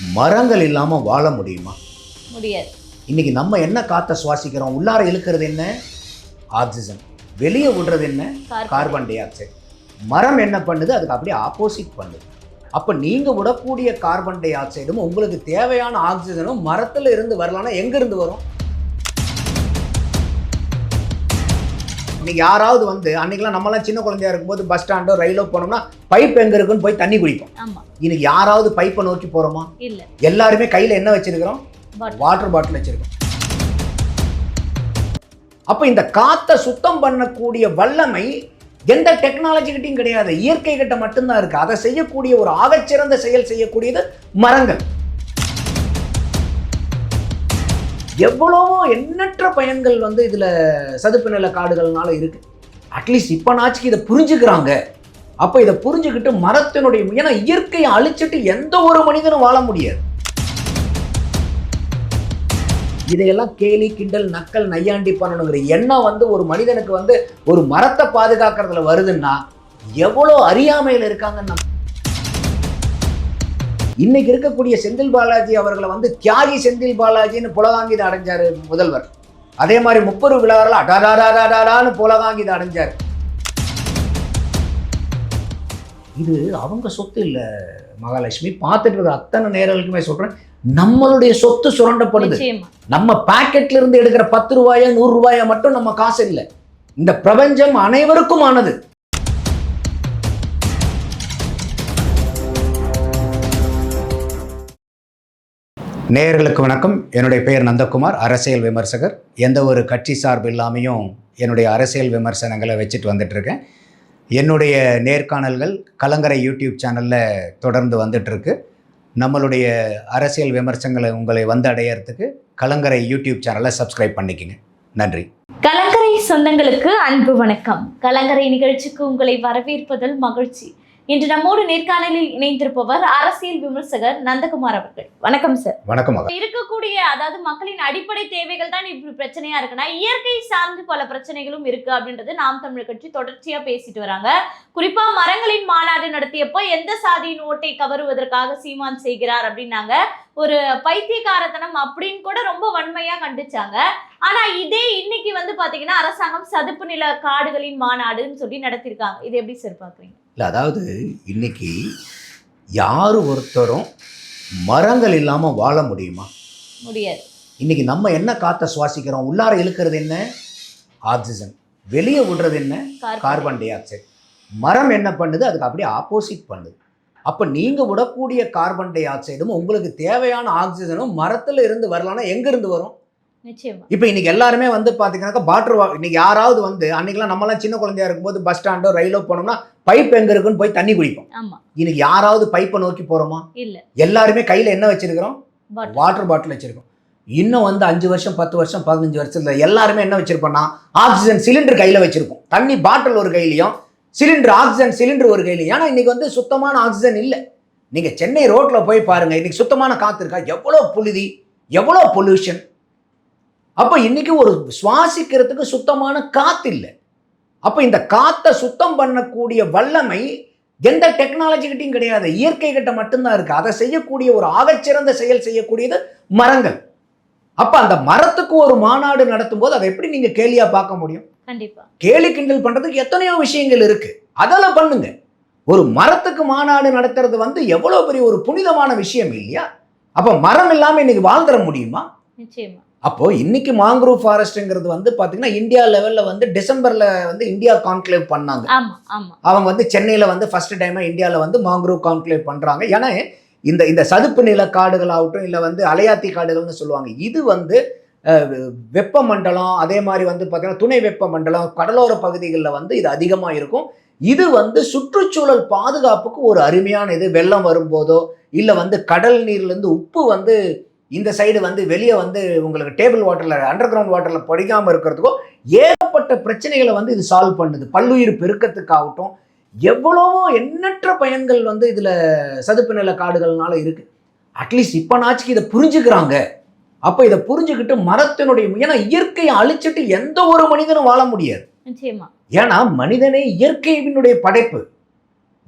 மரங்கள் இல்லாமல் வாழ முடியுமா? முடியாது. இன்னைக்கு நம்ம என்ன காற்றை சுவாசிக்கிறோம்? உள்ளார இழுக்கிறது என்ன? ஆக்சிஜன். வெளியே விடுறது என்ன? Carbon dioxide. மரம் என்ன பண்ணுது? அதுக்கு அப்படியே ஆப்போசிட் பண்ணுது. அப்போ நீங்கள் விடக்கூடிய கார்பன் டை ஆக்சைடும் உங்களுக்கு தேவையான ஆக்சிஜனும் மரத்தில் இருந்து வரலாம்னா எங்கேருந்து வரும்? இன்னைக்கு யாராவது வந்து அன்னைக்கெல்லாம் நம்மலாம் சின்ன குழந்தையா இருக்கும்போது பஸ் ஸ்டாண்டோ ரயிலோ போனோம்னா பைப் எங்க இருக்குன்னு போய் தண்ணி குடிப்போம். இன்னைக்கு யாராவது பைப்பை நோக்கி போறோமா? எல்லாருமே கையில என்ன வச்சிருக்கிறோம். வாட்டர் பாட்டில் வச்சிருக்கோம் அப்ப இந்த காத்தை சுத்தம் பண்ணக்கூடிய வல்லமை எந்த டெக்னாலஜி கிட்டையும் கிடையாது. இயற்கை கிட்ட மட்டும்தான் இருக்கு. அதை செய்யக்கூடிய ஒரு ஆகச்சிறந்த செயல் செய்யக்கூடியது மரங்கள். எவ்வளவோ எண்ணற்ற பயன்கள் வந்து இதில் சதுப்பு நில காடுகள்னால இருக்குது அட்லீஸ்ட் இப்போ நாச்சுக்கு இதை புரிஞ்சுக்கிறாங்க. அப்போ இதை புரிஞ்சுக்கிட்டு மரத்தினுடைய ஏன்னா இயற்கையை அழிச்சிட்டு எந்த ஒரு மனிதனும் வாழ முடியாது. இதையெல்லாம் கேலி கிண்டல் நக்கல் நையாண்டி பண்ணணுங்கிற எண்ணம் வந்து ஒரு மனிதனுக்கு வந்து ஒரு மரத்தை பாதுகாக்கிறதுல வருதுன்னா எவ்வளோ அறியாமையில் இருக்காங்கன்னு நம்ம இன்னைக்கு இருக்கக்கூடிய செந்தில் பாலாஜி அவர்களை வந்து தியாகி செந்தில் பாலாஜின்னு புலகாங்கிதம் அடைஞ்சாரு முதல்வர். அதே மாதிரி முப்பது விழாவில் அடாடாடாடாடான்னு புலகாங்கிதம் அடைஞ்சார். இது அவங்க சொத்து இல்லை மகாலட்சுமி. பார்த்துட்டு இருக்கிற அத்தனை நேரங்களுக்குமே சொல்றேன். நம்மளுடைய சொத்து சுரண்டப்படுது. நம்ம பாக்கெட்ல இருந்து எடுக்கிற பத்து ரூபாயா நூறு ரூபாயா மட்டும் நம்ம காசு இல்லை. இந்த பிரபஞ்சம் அனைவருக்கும் ஆனது. நேயர்களுக்கு வணக்கம். என்னுடைய பெயர் நந்தகுமார் அரசியல் விமர்சகர். எந்த ஒரு கட்சி சார்பு இல்லாமையும் என்னுடைய அரசியல் விமர்சனங்களை வச்சுட்டு வந்துட்டுருக்கேன். என்னுடைய நேர்காணல்கள் கலங்கரை யூடியூப் சேனலில் தொடர்ந்து வந்துட்டுருக்கு. நம்மளுடைய அரசியல் விமர்சனங்களை உங்களை வந்து அடையிறதுக்கு கலங்கரை யூடியூப் சேனலை சப்ஸ்கிரைப் பண்ணிக்கங்க. நன்றி. கலங்கரை சொந்தங்களுக்கு அன்பு வணக்கம். கலங்கரை நிகழ்ச்சிக்கு உங்களை வரவேற்பதில் மகிழ்ச்சி. இன்று நம்மோடு நேர்காணலில் இணைந்திருப்பவர் அரசியல் விமர்சகர் நந்தகுமார் அவர்கள். வணக்கம் சார் வணக்கம் இருக்கக்கூடிய அதாவது மக்களின் அடிப்படை தேவைகள் தான் இப்படி பிரச்சனையா இருக்குன்னா இயற்கை சார்ந்து பல பிரச்சனைகளும் இருக்கு அப்படின்றது நாம் தமிழர் கட்சி தொடர்ச்சியா பேசிட்டு வராங்க. குறிப்பா மரங்களின் மாநாடு நடத்தியப்போ எந்த சாதியின் ஓட்டை கவருவதற்காக சீமான் செய்கிறார் அப்படின்னாங்க. ஒரு பைத்தியக்காரத்தனம் அப்படின்னு கூட ரொம்ப வன்மையா கண்டிச்சாங்க. ஆனா இதே இன்னைக்கு வந்து பாத்தீங்கன்னா அரசாங்கம் சதுப்பு நில காடுகளின் மாநாடுன்னு சொல்லி நடத்திருக்காங்க. இது எப்படி சார் பாக்குறீங்க? இல்லை அதாவது இன்னைக்கு யார் ஒருத்தரும் மரங்கள் இல்லாமல் வாழ முடியுமா? முடியாது. இன்னைக்கு நம்ம என்ன காற்றை சுவாசிக்கிறோம்? உள்ளார இழுக்கிறது என்ன? ஆக்சிஜன். வெளியே விடுறது என்ன? கார்பன். Dioxide. மரம் என்ன பண்ணுது? அதுக்கு அப்படியே ஆப்போசிட் பண்ணுது. அப்போ நீங்கள் விடக்கூடிய கார்பன் டை ஆக்சைடும் உங்களுக்கு தேவையான ஆக்சிஜனும் மரத்தில் இருந்து வரலாம்னா எங்கேருந்து வரும்? இப்போ இன்னைக்கு எல்லாருமே வந்து பார்த்தீங்கன்னாக்கா பாட்ரு வா இன்னைக்கு யாராவது வந்து அன்னைக்கெல்லாம் நம்மலாம் சின்ன குழந்தையா இருக்கும்போது பஸ் ஸ்டாண்டோ ரயிலோ போனோம்னா பைப் எங்கே இருக்குன்னு போய் தண்ணி குடிப்போம். ஆமா. இன்னைக்கு யாராவது பைப்பை நோக்கி போகிறோமா இல்ல. எல்லாருமே கையில் என்ன வச்சிருக்கிறோம். வாட்டர் பாட்டில் வச்சிருக்கோம். இன்னும் வந்து அஞ்சு வருஷம் பத்து வருஷம் பதினஞ்சு வருஷத்துல எல்லாருமே என்ன வச்சிருப்போம்னா ஆக்சிஜன் சிலிண்டர் கையில் வச்சிருப்போம். தண்ணி பாட்டில் ஒரு கையிலையும் சிலிண்டர் ஆக்சிஜன் சிலிண்டர் ஒரு கையிலையும். ஏன்னா இன்னைக்கு வந்து சுத்தமான ஆக்சிஜன் இல்லை. நீங்கள் சென்னை ரோட்டில் போய் பாருங்க இன்னைக்கு சுத்தமான காற்று இருக்கா? எவ்வளோ புழுதி எவ்வளோ பொல்யூஷன் அப்போ இன்னைக்கு ஒரு சுவாசிக்கிறதுக்கு சுத்தமான காற்று இல்லை. அப்போ இந்த காற்றை சுத்தம் பண்ணக்கூடிய வல்லமை எந்த டெக்னாலஜி கிட்டையும் கிடையாது. இயற்கை கிட்ட மட்டும்தான் இருக்கு. அதை செய்யக்கூடிய ஒரு ஆகச்சிறந்த செயல் செய்யக்கூடியது மரங்கள். அப்ப அந்த மரத்துக்கு ஒரு மாநாடு நடத்தும் போது அதை எப்படி நீங்க கேலியா பார்க்க முடியும்? கண்டிப்பா. கேலி கிண்டல் பண்றதுக்கு எத்தனையோ விஷயங்கள் இருக்கு. அதெல்லாம் பண்ணுங்க. ஒரு மரத்துக்கு மாநாடு நடத்துறது வந்து எவ்வளவு பெரிய ஒரு புனிதமான விஷயம் இல்லையா? அப்ப மரம் இல்லாம இன்னைக்கு வாழ்ந்துட முடியுமா? நிச்சயமா. அப்போ இன்னைக்கு மாங்க்ரூவ் ஃபாரஸ்ட்ங்கிறது வந்து பாத்தீங்கன்னா இந்தியா லெவல்ல வந்து டிசம்பர்ல வந்து இந்தியா கான்க்ளேவ் பண்ணாங்க. அவங்க வந்து சென்னையில் வந்து ஃபர்ஸ்ட் டைமாக இந்தியாவில் வந்து மாங்க்ரூவ் கான்க்ளேவ் பண்ணுறாங்க ஏன்னா இந்த இந்த சதுப்பு நில காடுகள் ஆகட்டும் இல்லை வந்து அலையாத்தி காடுகள்னு சொல்லுவாங்க. இது வந்து அஹ், வெப்பமண்டலம் அதே மாதிரி வந்து பார்த்தீங்கன்னா துணை வெப்பமண்டலம் கடலோர பகுதிகளில் வந்து இது அதிகமாக இருக்கும். இது வந்து சுற்றுச்சூழல் பாதுகாப்புக்கு ஒரு அருமையான இது. வெள்ளம் வரும்போதோ இல்லை வந்து கடல் நீர்லேருந்து உப்பு வந்து இந்த சைடு வந்து வெளியே வந்து உங்களுக்கு டேபிள் வாட்டரில் அண்டர் கிரவுண்ட் வாட்டரில் படிக்காமல் இருக்கிறதுக்கோ ஏகப்பட்ட பிரச்சனைகளை வந்து இது சால்வ் பண்ணுது. பல்லுயிர் பெருக்கத்துக்காகட்டும் எவ்வளவோ எண்ணற்ற பயன்கள் வந்து இதில் சதுப்பு நில காடுகள்னால இருக்கு. அட்லீஸ்ட் இப்போ நாச்சுக்கு இதை புரிஞ்சுக்கிறாங்க. அப்போ இதை புரிஞ்சுக்கிட்டு மரத்தினுடைய ஏன்னா இயற்கையை அழிச்சிட்டு எந்த ஒரு மனிதனும் வாழ முடியாது. ஏன்னா மனிதனே இயற்கையினுடைய படைப்பு.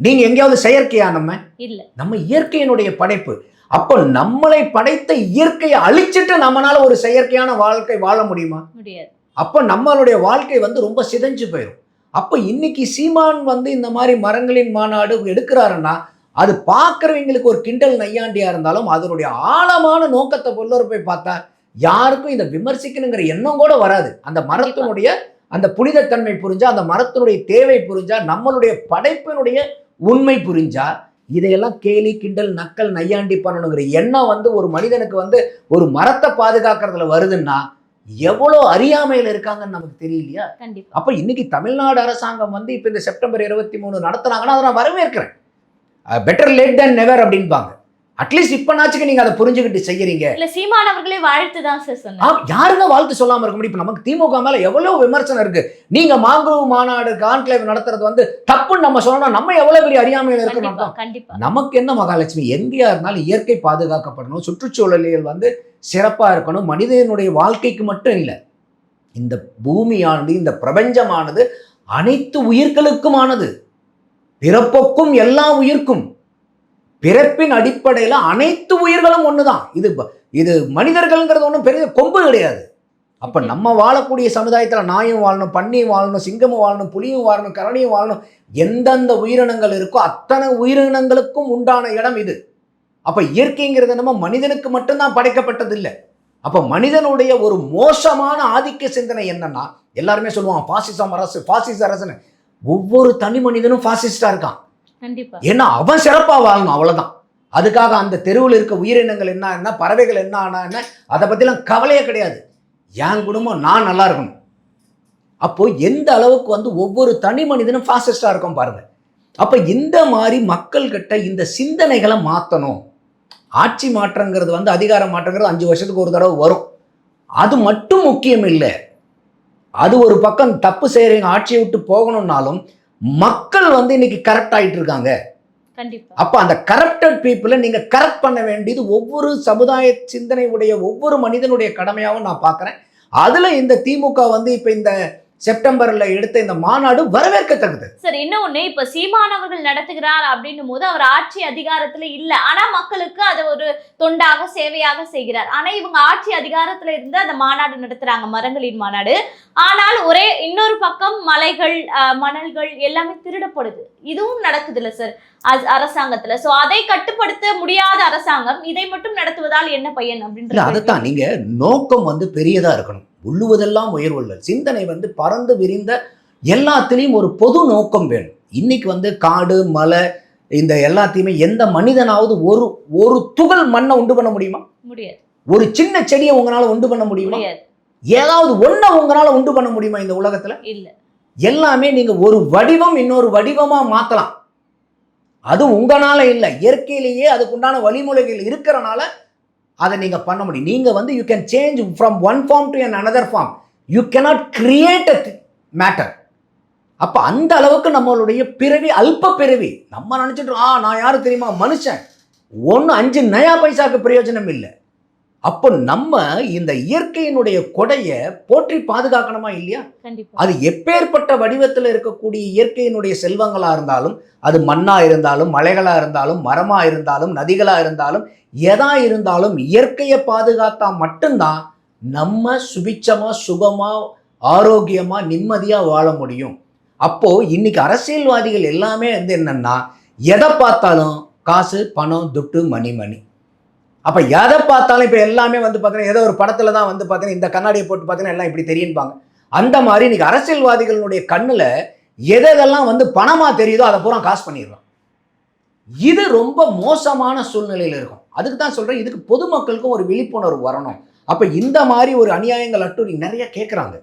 நீங்க எங்கேயாவது செயற்கையா நம்ம? இல்ல. நம்ம இயற்கையினுடைய படைப்பு. அப்போ நம்மளை படைத்த இயற்கையை அழிச்சிட்டு நம்மளால ஒரு செயற்கையான வாழ்க்கை வாழ முடியுமா? முடியாது. அப்போ நம்மளுடைய வாழ்க்கை வந்து ரொம்ப சிதைஞ்சு போயிடும் அப்போ இன்னைக்கு சீமான் வந்து இந்த மாதிரி மரங்களின் மாநாடு எடுக்கிறாருன்னா அது பார்க்குறவங்களுக்கு ஒரு கிண்டல் நையாண்டியா இருந்தாலும் அதனுடைய ஆழமான நோக்கத்தை பொருளர் போய் பார்த்தா யாருக்கும் இதை விமர்சிக்கணுங்கிற எண்ணம் கூட வராது. அந்த மரத்தினுடைய அந்த புனிதத்தன்மை புரிஞ்சா அந்த மரத்தினுடைய தேவை புரிஞ்சா நம்மளுடைய படைப்பினுடைய உண்மை புரிஞ்சா இதையெல்லாம் கேலி கிண்டல் நக்கல் நையாண்டி பண்ணணுங்கிற எண்ணம் வந்து ஒரு மனிதனுக்கு வந்து ஒரு மரத்தை பாதுகாக்கிறதுல வருதுன்னா எவ்வளோ அறியாமையில் இருக்காங்கன்னு நமக்கு தெரியலையா? அப்போ இன்னைக்கு தமிழ்நாடு அரசாங்கம் வந்து இப்போ இந்த செப்டம்பர் இருபத்தி மூணு நடத்துனாங்கன்னா அதை நான் வரவேற்கிறேன். பெட்டர் லேட் than நெவர் அப்படின்பாங்க. அட்லீஸ்ட் இப்போனாச்சுக்கு நீங்கள் அதை புரிஞ்சுக்கிட்டு செய்யறீங்க. இல்ல சீமான் அவர்களே வாழ்த்து தான் சார் சொன்னார் யாருங்க வாழ்த்து சொல்லாம இருக்க முடியும்? இப்ப நமக்கு திமுக மேல எவ்வளவு விமர்சனம் இருக்கு? நீங்க மாங்குருவு மாநாடு கான்க்ளேவ் நடத்துறது வந்து தப்புன்னு நம்ம சொல்லணும்னா நம்ம எவ்வளவு பெரிய அறியாமையில இருக்கணும் நமக்கு என்ன மகாலட்சுமி? எங்கேயா இருந்தாலும் இயற்கை பாதுகாக்கப்படணும். சுற்றுச்சூழலியல் வந்து சிறப்பா இருக்கணும். மனிதனுடைய வாழ்க்கைக்கு மட்டும் இல்லை இந்த பூமியானது இந்த பிரபஞ்சமானது அனைத்து உயிர்களுக்குமானது. பிறப்புக்கும் எல்லா உயிர்க்கும். பிறப்பின் அடிப்படையில் அனைத்து உயிர்களும் ஒண்ணுதான். இது ப- இது மனிதர்கள்ங்கிறது ஒன்றும் பெரிய கொம்பு கிடையாது. அப்ப நம்ம வாழக்கூடிய சமுதாயத்துல நாயும் வாழணும் பன்னியும் வாழணும் சிங்கமும் வாழணும் புலியும் வாழணும் கரணியும் வாழணும் எந்தெந்த உயிரினங்கள் இருக்கோ அத்தனை உயிரினங்களுக்கும் உண்டான இடம் இது. அப்ப இயற்கைங்கிறது நம்ம மனிதனுக்கு மட்டும்தான் படைக்கப்பட்டது இல்லை அப்ப மனிதனுடைய ஒரு மோசமான ஆதிக்க சிந்தனை என்னன்னா எல்லாருமே சொல்லுவாங்க பாசிசம் அரசு பாசிச அரசுன்னு. ஒவ்வொரு தனி மனிதனும் பாசிஸ்டா இருக்கான். ஏன்னா அவன் சிறப்பாக வாழணும் அவ்வளோதான் அதுக்காக அந்த தெருவில் இருக்க உயிரினங்கள் என்ன என்ன பறவைகள் என்ன ஆனா என்ன அதை பற்றிலாம் கவலையே கிடையாது. என் குடும்பம் நான் நல்லா இருக்கணும். அப்போது எந்த அளவுக்கு வந்து ஒவ்வொரு தனி மனிதனும் ஃபாஸ்டஸ்டாக இருக்கும் பாருங்க. அப்போ இந்த மாதிரி மக்கள்கிட்ட இந்த சிந்தனைகளை மாற்றணும் ஆட்சி மாற்றங்கிறது வந்து அதிகார மாற்றங்கிறது அஞ்சு வருஷத்துக்கு ஒரு தடவை வரும். அது மட்டும் முக்கியம் இல்லை. அது ஒரு பக்கம் தப்பு செய்கிறவங்க ஆட்சியை விட்டு போகணும்னாலும் மக்கள் வந்து இன்னைக்கு கரெக்ட் ஆயிட்டு இருக்காங்க கண்டிப்பா. அப்ப அந்த கரப்டட் பீப்புளை நீங்க கரெக்ட் பண்ண வேண்டியது ஒவ்வொரு சமுதாய சிந்தனை உடைய ஒவ்வொரு மனிதனுடைய கடமையாவும் நான் பார்க்கறேன் அதுல இந்த திமுக வந்து இப்ப இந்த செப்டம்பர்ல எடுத்த இந்த மாநாடு வரவேற்கத்தக்கது. சார் இன்னொன்னு இப்ப சீமான் அவர்கள் நடத்துகிறார் அப்படின்னும் போது அவர் ஆட்சி அதிகாரத்துல இல்ல. ஆனா மக்களுக்கு அதை ஒரு தொண்டாக சேவையாக செய்கிறார். ஆனா இவங்க ஆட்சி அதிகாரத்துல இருந்து அந்த மாநாடு நடத்துறாங்க மரங்களின் மாநாடு. ஆனால் ஒரே இன்னொரு பக்கம் மலைகள் மணல்கள் எல்லாமே திருடப்படுது. இதுவும் நடக்குது இல்ல சார் அரசாங்கத்துல. சோ அதை கட்டுப்படுத்த முடியாத அரசாங்கம் இதை மட்டும் நடத்துவதால் என்ன பயன் அப்படின்றது அதைத்தான் நீங்க நோக்கம் வந்து பெரியதா இருக்கணும். உள்ளுவதெல்லாம் உயர்வுள்ளல் சிந்தனை வந்து பறந்து விரிந்த எல்லாத்துலேயும் ஒரு பொது நோக்கம் வேணும். இன்னைக்கு வந்து காடு மலை இந்த எல்லாத்தையுமே எந்த மனிதனாவது ஒரு ஒரு துகள் மண்ணை உண்டு பண்ண முடியுமா? முடியாது. ஒரு சின்ன செடியை உங்களால உண்டு பண்ண முடியுமா? முடியாது. ஏதாவது ஒன்றை உங்களால உண்டு பண்ண முடியுமா இந்த உலகத்துல? இல்ல. எல்லாமே நீங்க ஒரு வடிவம் இன்னொரு வடிவமா மாத்தலாம். அது உங்களால இல்லை. இயற்கையிலேயே அதுக்குண்டான வழிமுறைகள் இருக்கிறனால அதை நீங்கள் பண்ண முடியும். நீங்கள் வந்து you can change from one form to an another form you cannot create a matter அப்போ அந்த அளவுக்கு நம்மளுடைய பிறவி அல்ப பிறவி நம்ம நினச்சிட்டு ஆ நான் யாரும் தெரியுமா? மனுஷன். ஒன்று அஞ்சு நயா பைசாவுக்கு பிரயோஜனம் இல்லை. அப்போ நம்ம இந்த இயற்கையினுடைய கொடையை போற்றி பாதுகாக்கணுமா இல்லையா? அது எப்பேற்பட்ட வடிவத்தில் இருக்கக்கூடிய இயற்கையினுடைய செல்வங்களா இருந்தாலும் அது மண்ணா இருந்தாலும் மலைகளா இருந்தாலும் மரமா இருந்தாலும் நதிகளா இருந்தாலும் எதா இருந்தாலும் இயற்கையை பாதுகாத்தா மட்டும்தான் நம்ம சுபிச்சமா சுகமா ஆரோக்கியமா நிம்மதியா வாழ முடியும். அப்போ இன்னைக்கு அரசியல்வாதிகள் எல்லாமே வந்து என்னன்னா எதை பார்த்தாலும் காசு பணம் துட்டு மணி மணி. அப்போ எதை பார்த்தாலும் இப்போ எல்லாமே வந்து பார்த்தீங்கன்னா ஏதோ ஒரு படத்தில் தான் வந்து பார்த்தீங்கன்னா இந்த கண்ணாடியை போட்டு பார்த்தீங்கன்னா எல்லாம் இப்படி தெரியும்பாங்க. அந்த மாதிரி இன்னைக்கு அரசியல்வாதிகளுடைய கண்ணில் எதெல்லாம் வந்து பணமாக தெரியுதோ அதை பூரா காசு பண்ணிடுறோம். இது ரொம்ப மோசமான சூழ்நிலையில் இருக்கும். அதுக்கு தான் சொல்கிறேன் இதுக்கு பொதுமக்களுக்கும் ஒரு விழிப்புணர்வு வரணும். அப்போ இந்த மாதிரி ஒரு அநியாயங்கள் அட்டு நிறைய கேட்குறாங்க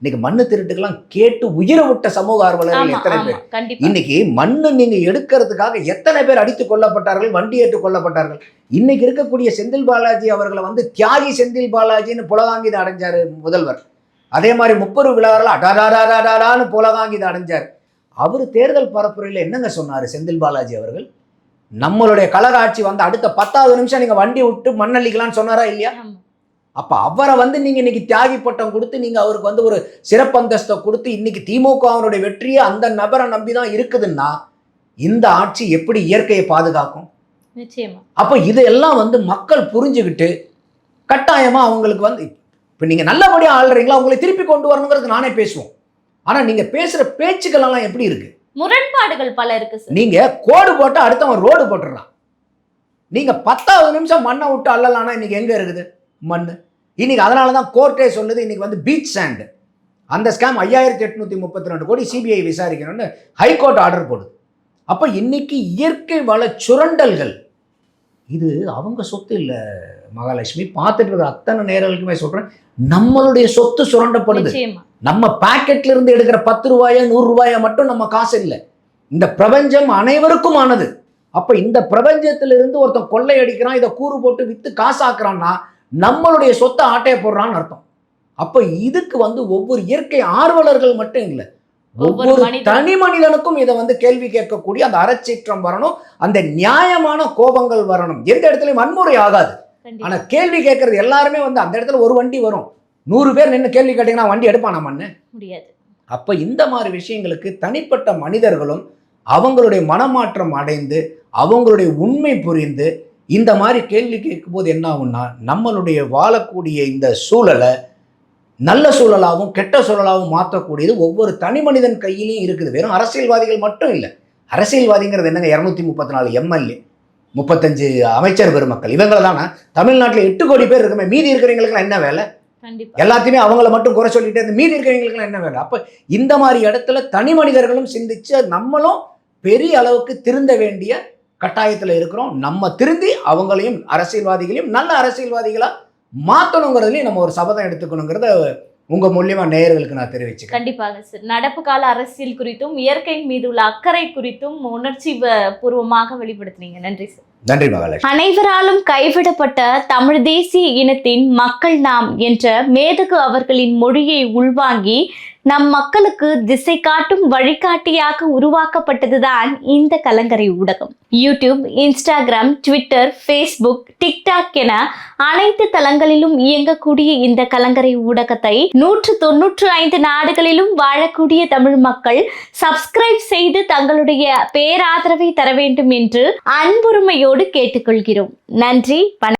இன்னைக்கு மண்ணு திருட்டுக்கெல்லாம் கேட்டு உயிரை விட்ட சமூக ஆர்வலர்கள் எத்தனை பேர்? இன்னைக்கு மண்ணு நீங்க எடுக்கிறதுக்காக எத்தனை பேர் அடித்து கொல்லப்பட்டார்கள் வண்டி ஏற்று கொல்லப்பட்டார்கள்? இன்னைக்கு இருக்கக்கூடிய செந்தில் பாலாஜி அவர்களை வந்து தியாகி செந்தில் பாலாஜின்னு புலகாங்கித அடைஞ்சாரு முதல்வர். அதே மாதிரி முப்பரு விழாவில் அடாடாடாடாடான்னு புலகாங்கித அடைஞ்சார். அவர் தேர்தல் பரப்புரையில் என்னங்க சொன்னார் செந்தில் பாலாஜி அவர்கள்? நம்மளுடைய கழக ஆட்சி வந்து அடுத்த பத்தாவது நிமிஷம் நீங்க வண்டி விட்டு மண்ணள்ளிக்கலாம்னு சொன்னாரா இல்லையா. அப்ப அவரை வந்து நீங்க இன்னைக்கு தியாகி பட்டம் கொடுத்து நீங்க அவருக்கு வந்து ஒரு சிறப்பந்தஸ்தை கொடுத்து இன்னைக்கு திமுகவினுடைய வெற்றியே அந்த நபரை நம்பி தான் இருக்குதுன்னா இந்த ஆட்சி எப்படி இயற்கையை பாதுகாக்கும்? நிச்சயமா. அப்போ இதெல்லாம் வந்து மக்கள் புரிஞ்சுக்கிட்டு கட்டாயமா அவங்களுக்கு வந்து இப்போ நீங்க நல்லபடியா ஆள்றீங்களா அவங்களை திருப்பி கொண்டு வரணுங்கிறது நானே பேசுவோம். ஆனா நீங்க பேசுற பேச்சுக்கள் எல்லாம் எப்படி இருக்கு? முரண்பாடுகள் பல இருக்கு சார். நீங்க கோடு போட்டு அடுத்தவன் ரோடு போட்டுடுறான் நீங்க பத்தாவது நிமிஷம் மண்ணை விட்டு அள்ளலானா இன்னைக்கு எங்க இருக்குது? மண் இன்னைக்கு அதனால தான் கோர்ட்டே சொல்லுது இன்னைக்கு வந்து பீச் சாண்ட் அந்த ஸ்கேம் ஐயாயிரத்தி எட்நூத்தி முப்பத்தி ரெண்டு கோடி சிபிஐ விசாரிக்கணும்னு ஹைகோர்ட் ஆர்டர் போடுது. அப்ப இன்னைக்கு இயற்கை வள சுரண்டல்கள். இது அவங்க சொத்து இல்லை மகாலட்சுமி. பார்த்துட்டு இருக்கிற அத்தனை நேரங்களுக்குமே சொல்றேன் நம்மளுடைய சொத்து சுரண்டப்படுது. நம்ம பாக்கெட்ல இருந்து எடுக்கிற பத்து ரூபாயா நூறு ரூபாயா மட்டும் நம்ம காசு இல்லை. இந்த பிரபஞ்சம் அனைவருக்கும் ஆனது அப்ப இந்த பிரபஞ்சத்திலிருந்து ஒருத்தன் கொள்ளை அடிக்கிறான் இதை கூறு போட்டு வித்து காசாக்குறான்னா நம்மளுடைய சொத்தை ஆட்டைய போடுறான்னு அர்த்தம். அப்ப இதுக்கு வந்து ஒவ்வொரு இயற்கை ஆர்வலர்கள் மட்டும் இல்லை ஒவ்வொரு. தனி மனிதனுக்கும் இதை வந்து கேள்வி கேட்கக்கூடிய அந்த அறச்சீற்றம் வரணும் அந்த நியாயமான கோபங்கள் வரணும். எந்த இடத்துலயும் வன்முறை ஆகாது. ஆனா கேள்வி கேட்கறது எல்லாருமே வந்து அந்த இடத்துல ஒரு வண்டி வரும். நூறு பேர் நின்று கேள்வி கேட்டீங்கன்னா வண்டி எடுப்பானா மண்ணு? முடியாது. அப்ப இந்த மாதிரி விஷயங்களுக்கு தனிப்பட்ட மனிதர்களும் அவங்களுடைய மனமாற்றம் அடைந்து அவங்களுடைய உண்மை புரிந்து இந்த மாதிரி கேள்வி கேட்கும்போது என்ன ஆகும்னா நம்மளுடைய வாழக்கூடிய இந்த சூழலை நல்ல சூழலாகவும் கெட்ட சூழலாகவும் மாற்றக்கூடியது ஒவ்வொரு தனி மனிதன் கையிலையும் இருக்குது. வெறும் அரசியல்வாதிகள் மட்டும் இல்லை. அரசியல்வாதிங்கிறது என்னங்க? இரநூத்தி முப்பத்தி நாலு எம்எல்ஏ முப்பத்தஞ்சு அமைச்சர் பெருமக்கள். இவங்களை தானே? தமிழ்நாட்டில் எட்டு கோடி பேர் இருக்குமே. மீதி இருக்கிறவங்களுக்குலாம் என்ன வேலை? எல்லாத்தையுமே அவங்கள மட்டும் குறை சொல்லிட்டே இருந்து மீதி இருக்கிறவங்களுக்குலாம் என்ன வேலை? அப்போ இந்த மாதிரி இடத்துல தனி மனிதர்களும் சிந்திச்சு நம்மளும் பெரிய அளவுக்கு திருந்த வேண்டிய கட்டாயத்தில் இருக்கிறோம். நம்ம திருந்தி அவங்களையும் அரசியல்வாதிகளையும் நல்ல அரசியல்வாதிகளாக மாற்றணுங்கிறதுலையும் நம்ம ஒரு சபதம் எடுத்துக்கணுங்கிறத உங்க மூலியமா நேயர்களுக்கு நான் தெரிவிச்சு கண்டிப்பாக சார். நடப்பு கால அரசியல் குறித்தும் இயற்கையின் மீது உள்ள அக்கறை குறித்தும் உணர்ச்சி பூர்வமாக வெளிப்படுத்துனீங்க. நன்றி சார். நன்றி மகாலட்சுமி. அனைவராலும் கைவிடப்பட்ட தமிழ் தேசிய இனத்தின் மக்கள் நாம் என்ற மேதகு அவர்களின் மொழியை உள்வாங்கி நம் மக்களுக்கு திசை காட்டும் வழிகாட்டியாக உருவாக்கப்பட்டதுதான் இந்த கலங்கரை ஊடகம். YouTube Instagram Twitter Facebook TikTok என அனைத்து தளங்களிலும் இயங்கக்கூடிய இந்த கலங்கரை ஊடகத்தை நூற்று தொன்னூற்று ஐந்து நாடுகளிலும் வாழக்கூடிய தமிழ் மக்கள் சப்ஸ்கிரைப் செய்து தங்களுடைய பேராதரவை தர வேண்டும் என்று அன்புரிமையோடு கேட்டுக்கொள்கிறோம். நன்றி வணக்கம்.